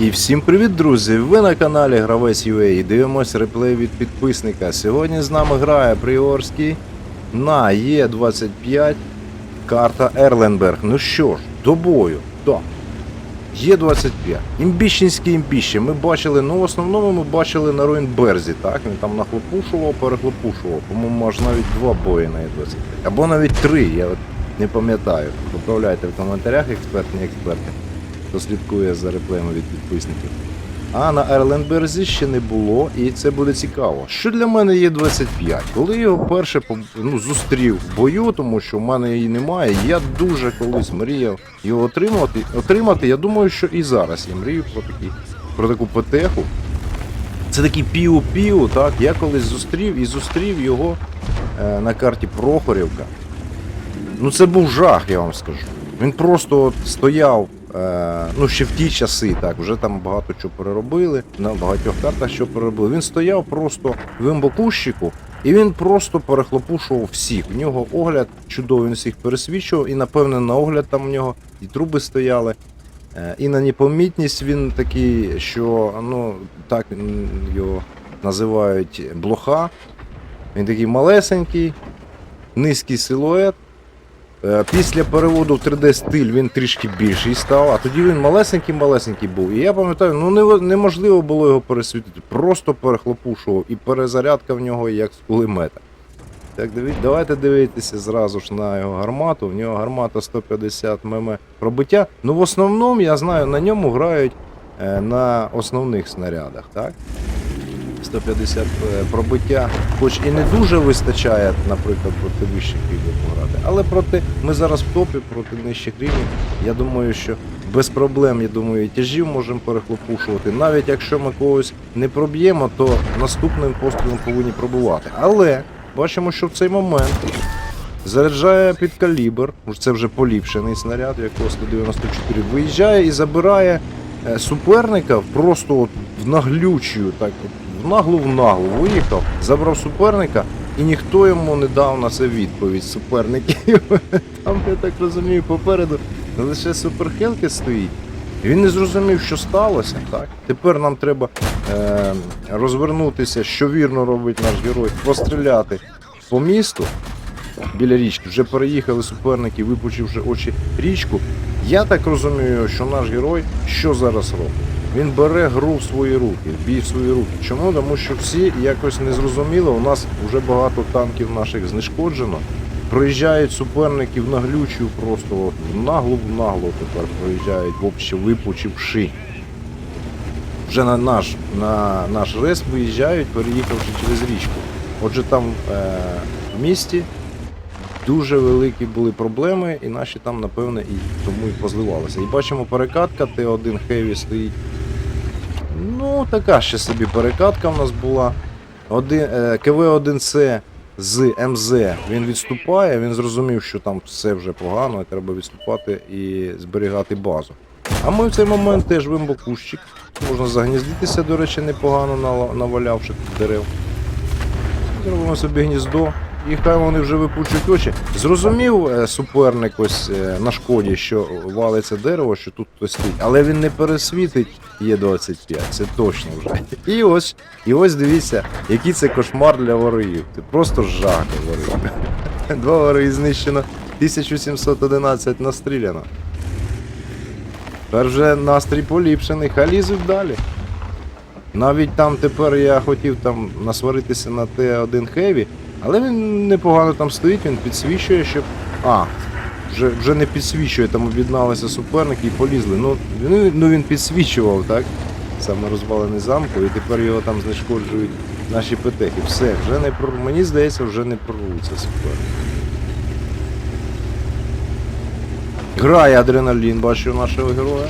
І всім привіт, друзі! Ви на каналі Гравець UA і дивимось реплей від підписника. Сьогодні з нами грає Пригорський на Е25 карта Ерленберг. Ну що ж, до бою. Так. Є25. Імбіщенське імбіще. Ми бачили, ну в основному ми бачили на Руїнберзі, так? Він там нахлопушував, перехлопушував. По-моєму, аж навіть два бої на Е25. Або навіть три, я от не пам'ятаю. Поправляйте в коментарях, експерти, експерти хто слідкує за реплеями від підписників. А на Ерленберзі ще не було, і це буде цікаво. Що для мене є 25? Коли я його перше ну, зустрів в бою, тому що в мене її немає, я дуже колись мріяв його отримати. Отримати, я думаю, що і зараз я мрію про такі, про таку петеху. Це такий піу-піу, так? Я колись зустрів і зустрів його е, на карті Прохорівка. Ну це був жах, я вам скажу. Він просто от стояв, ну ще в ті часи, так, вже там багато чого переробили, на багатьох картах що переробили. Він стояв просто в імбокущику, і він просто перехлопушував всіх. В нього огляд чудовий, він всіх пересвічував, і напевне на огляд там в нього і труби стояли. Е, І на непомітність він такий, що ну так його називають блоха. Він такий малесенький, низький силует. Е, Після переводу в 3D стиль він трішки більший став, а тоді він малесенький-малесенький був. І я пам'ятаю, ну неможливо було його пересвітити. Просто перехлопушував і перезарядка в нього як з кулемета. Так, давайте дивитися зразу ж на його гармату. В нього гармата 150 мм пробиття. Ну, в основному, я знаю, на ньому грають е, на основних снарядах, так? 150 е, пробиття, хоч і не дуже вистачає, наприклад, проти вищих рівнів пограти, але проти ми зараз в топі проти нижчих рівнів. Я думаю, що без проблем, я думаю, і тяжів можемо перехлопушувати. Навіть якщо ми когось не проб'ємо, то наступним пострілом повинні пробувати. Але бачимо, що в цей момент заряджає під калібр, це вже поліпшений снаряд, якого 194, виїжджає і забирає е, суперника просто от в наглючую, так в наглу в наглу виїхав, забрав суперника, і ніхто йому не дав на це відповідь суперників. Там, я так розумію, попереду лише суперхелки стоїть. Він не зрозумів, що сталося. Так? Тепер нам треба е, розвернутися, що вірно робить наш герой, постріляти по місту біля річки. Вже переїхали суперники, випучивши очі річку. Я так розумію, що наш герой що зараз робить? Він бере гру в свої руки, бій в свої руки. Чому? Тому що всі якось незрозуміло, у нас вже багато танків наших знешкоджено. Проїжджають суперники в наглючу просто от, в наглу тепер проїжджають, вообще випучивши. Вже на наш, на наш рес виїжджають, переїхавши через річку. Отже, там е, в місті дуже великі були проблеми, і наші там, напевне, і тому і позливалися. І бачимо, перекатка Т1 Heavy стоїть. Ну, така ще собі перекатка в нас була. Е, КВ-1С з МЗ він відступає, він зрозумів, що там все вже погано, і треба відступати і зберігати базу. А ми в цей момент теж вимбокущик. Можна загніздитися, до речі, непогано навалявши тут дерев. Зробимо собі гніздо. І хай вони вже випучують очі. Зрозумів е, суперник ось е, на шкоді, що валиться дерево, що тут хтось стоїть, але він не пересвітить Є25, це точно вже. І ось, і ось дивіться, який це кошмар для ворогів. Це просто жах для ворогів. Два вороги знищено, 1711 настріляно. Тепер вже настрій поліпшений, хай лізуть далі. Навіть там тепер я хотів там насваритися на Т1 Heavy, але він непогано там стоїть, він підсвічує, щоб. А, вже, вже не підсвічує, там об'єдналися суперники і полізли. Ну, ну, ну він підсвічував, так? Саме розвалений замку, і тепер його там знешкоджують наші петехи. Все, вже не прор... мені здається, вже не прорвуться суперники. Грає адреналін, бачу нашого героя.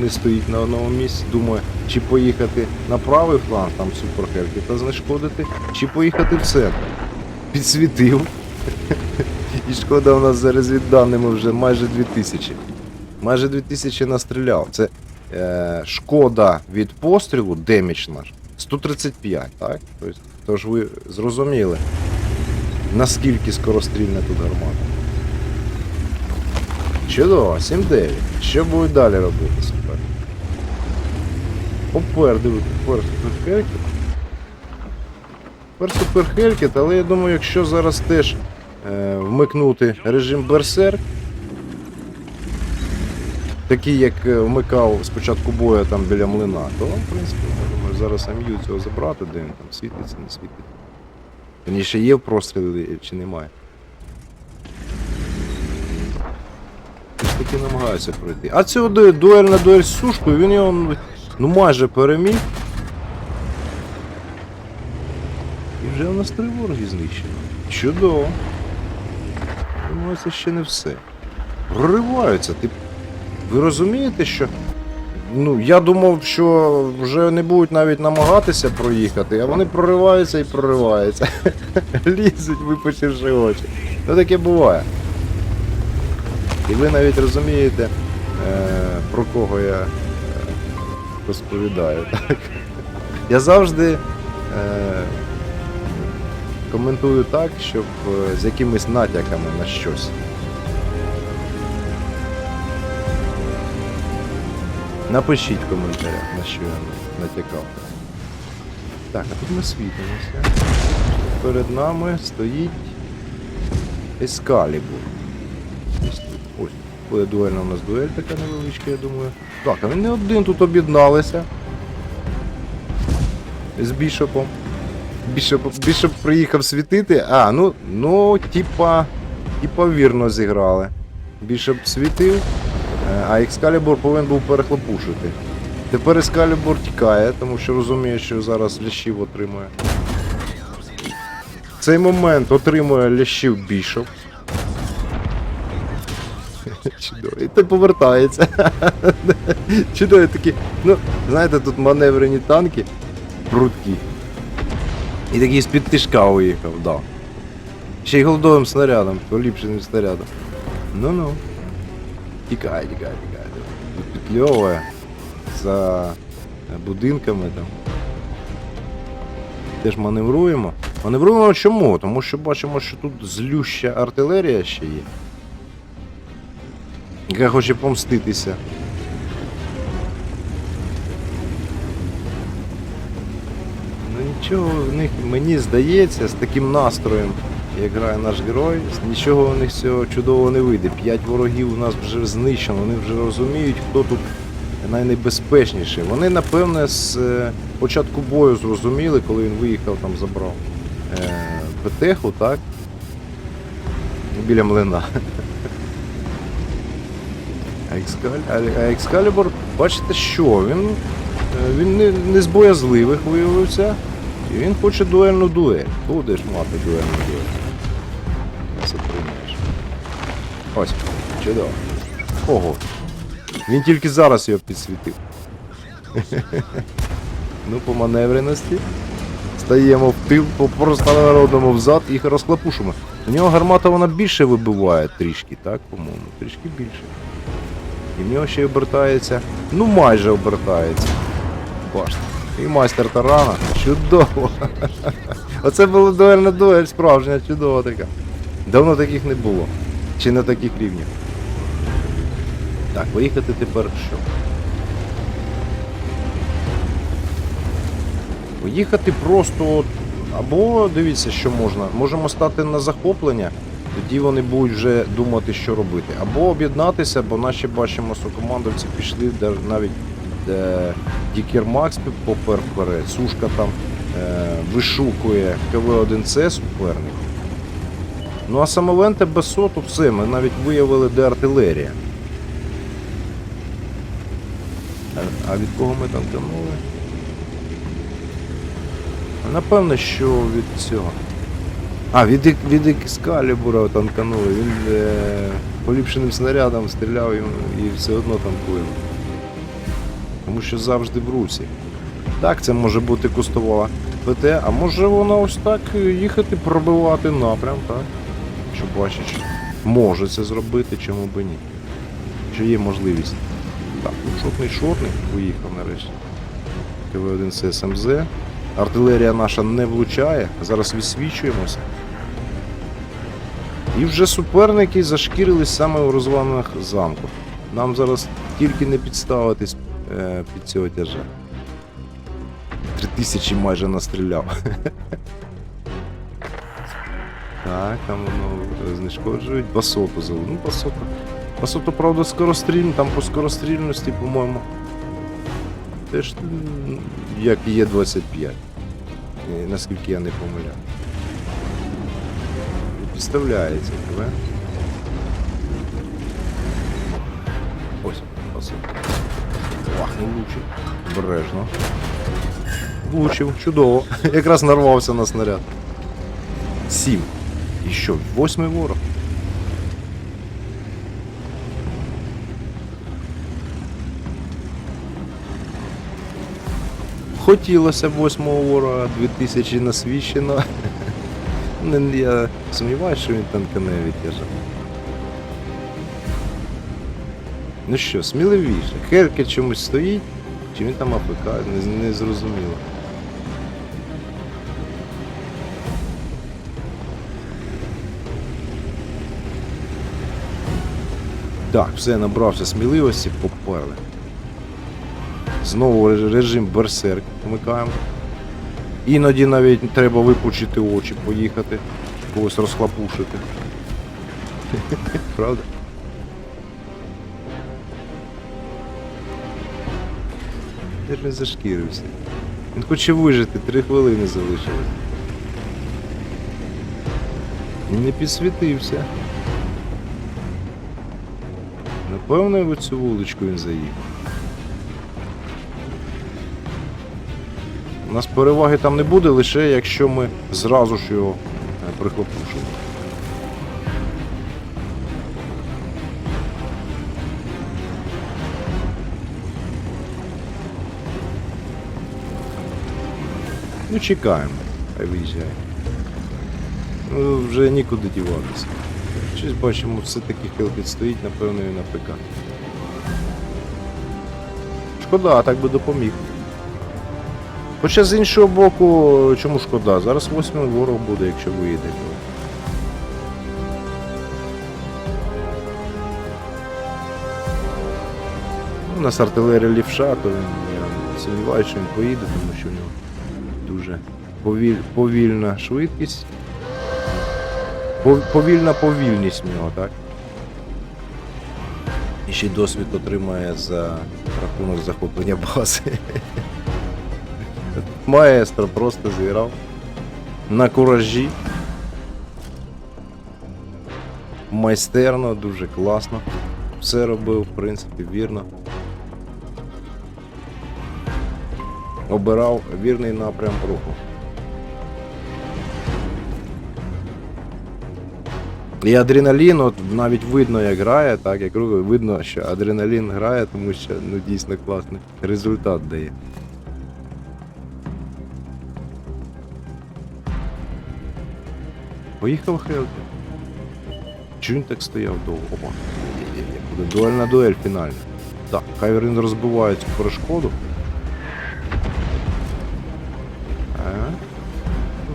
Не стоїть на одному місці. Думає, чи поїхати на правий фланг, там суперхельки та знешкодити, чи поїхати в центр. Підсвітив. І шкода у нас за розвідданими вже майже 2000. Майже 2000 настріляв. Це е, шкода від пострілу, демідж наш, 135, так? Тобто, тож ви зрозуміли, наскільки скорострільна тут гармата. Чудово, 7-9. Що будуть далі робити супер? Попередив тепер суперхелькет. Тепер суперхелькет, але я думаю, якщо зараз теж е, вмикнути режим Берсерк, такий, як е, вмикав спочатку бою там біля млина, то, в принципі, я думаю, зараз ам'ю цього забрати, де він там світиться, не світить. Верніше, є в прострілі чи немає. Таки намагаюся пройти. А ду- дуель на дуель з сушкою, він його ну, майже переміг. І вже у нас три вороги знищено. Чудово. Думаю, це ще не все. Прориваються. Ти... Ви розумієте, що. Ну, я думав, що вже не будуть навіть намагатися проїхати, а вони прориваються і прориваються. Лізуть, випучивши очі. Ну таке буває. І ви навіть розумієте, е, про кого я розповідаю. Так? Я завжди е, коментую так, щоб е, з якимись натяками на щось. Напишіть в коментарях, на що я натякав. Так, а тут ми світимося. Перед нами стоїть Ескалібур. Буде дуельна у нас дуель така невеличка, я думаю. Так, а він не один тут об'єдналися. З бішопом. Бішоп, бішоп приїхав світити. А, ну, ну, типа. Типа вірно зіграли. Бішоп світив, е, а Екскалібур повинен був перехлопушити. Тепер Екскалібур тікає, тому що розуміє, що зараз лящів отримує. В цей момент отримує лящів бішоп. Чудово. І ти повертається. Чудові такі. Ну, знаєте, тут маневрені танки прудкі. І такий з-під тишка уїхав, да. Ще й голдовим снарядом, поліпшеним снарядом. Ну-ну. Тікай, тікай, тікай. Підльовує за будинками там. Теж маневруємо. Маневруємо чому? Тому що бачимо, що тут злюща артилерія ще є. Яка хоче помститися. Ну нічого в них, мені здається, з таким настроєм, як грає наш герой, нічого у них цього чудового не вийде. П'ять ворогів у нас вже знищено, вони вже розуміють, хто тут найнебезпечніший. Вони, напевне, з е, початку бою зрозуміли, коли він виїхав, там забрав е, ПТХу, так? Біля млина. А. Екскалібур, бачите що? Він, е, він не, не з боязливих виявився. І він хоче дуельну дуель. Будеш мати дуельну дуель. Це приймеш. Ось, чудово. Ого. Він тільки зараз його підсвітив. ну, по маневреності. Стаємо в тил, просто народному взад і їх розхлопушимо. У нього гармата вона більше вибиває трішки, так, по-моєму, трішки більше. І в нього ще й обертається. Ну майже обертається. Бачите. І майстер тарана. Чудово. Оце була дуельна дуель, справжня, чудова така. Давно таких не було. Чи на таких рівнях. Так, виїхати тепер що? Поїхати просто. от, Або дивіться, що можна. Можемо стати на захоплення, тоді вони будуть вже думати, що робити. Або об'єднатися, бо наші бачимо, сокомандовці пішли де, навіть Дікер Макс попер вперед, Сушка там е, вишукує КВ-1С суперник. Ну а самоленте без соту все, ми навіть виявили, де артилерія. А від кого ми там тянули? Напевно, що від цього. А, від, від Екскалібура танканули. Він е, поліпшеним снарядом стріляв і все одно танкує. Тому що завжди в русі. Так, це може бути кустова ПТ, а може вона ось так е, їхати пробивати напрям, так? Що бачить, може це зробити, чому би ні. Що є можливість. Так, ну шотний шотний поїхав нарешті. КВ-1 це СМЗ. Артилерія наша не влучає. Зараз відсвічуємося. І вже суперники зашкірились саме у розвалинах замку. Нам зараз тільки не підставитись е, під цього тяжа. 3000 майже настріляв. Так, там воно знешкоджують. Басоту зовут. Ну, басота. Басота, правда, скорострільна, там по скорострільності, по-моєму. Теж як є 25. Е, Наскільки я не помиляю. Підставляється тебе. Ось, басота. Ах, не влучив. Обережно. Влучив, чудово. Якраз нарвався на снаряд. Сім. І що, восьмий ворог? Хотілося б восьмого ворога, 2000 насвіщено. Я сумніваюся, що він танка не відтяжав. Ну що, сміливіше. Херке чомусь стоїть, чи він там АФК, не, не зрозуміло. Так, все, набрався сміливості, поперли. Знову режим берсерк вмикаємо. Іноді навіть треба випучити очі, поїхати, когось розхлопушити. Правда? Де ж він зашкірився? Він хоче вижити, три хвилини залишилось. Не підсвітився. Напевно, в цю вуличку він заїхав. У нас переваги там не буде, лише якщо ми зразу ж його е, прихлопушимо. Ну, чекаємо, хай виїжджає. Ну, вже нікуди діватися. Щось бачимо, все-таки Хелкіт стоїть, напевно, і на ПК. Шкода, так би допоміг. Хоча з іншого боку, чому шкода? Зараз восьмий ворог буде, якщо виїде. Ну, У нас артилерія лівша, то він, я сумніваюся, що він поїде, тому що в нього дуже повіль, повільна швидкість. Повільна повільність в нього, так? І ще досвід отримає за рахунок захоплення бази. Маестро просто зіграв. На куражі. Майстерно, дуже класно. Все робив, в принципі, вірно. Обирав вірний напрям руху. І адреналін, от навіть видно, як грає, так, як видно, що адреналін грає, тому що ну дійсно класний результат дає. Поїхав Хелки. Чому він так стояв довго? Опа. Буде дуельна дуель фінальна. Так, хай він розбиває цю перешкоду. Ага.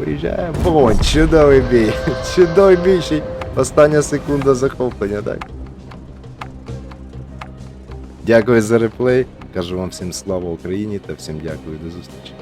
Виїжджає. Вон, чудовий бій. Чудовий бій. Остання секунда захоплення, так. Дякую за реплей. Кажу вам всім слава Україні та всім дякую до зустрічі.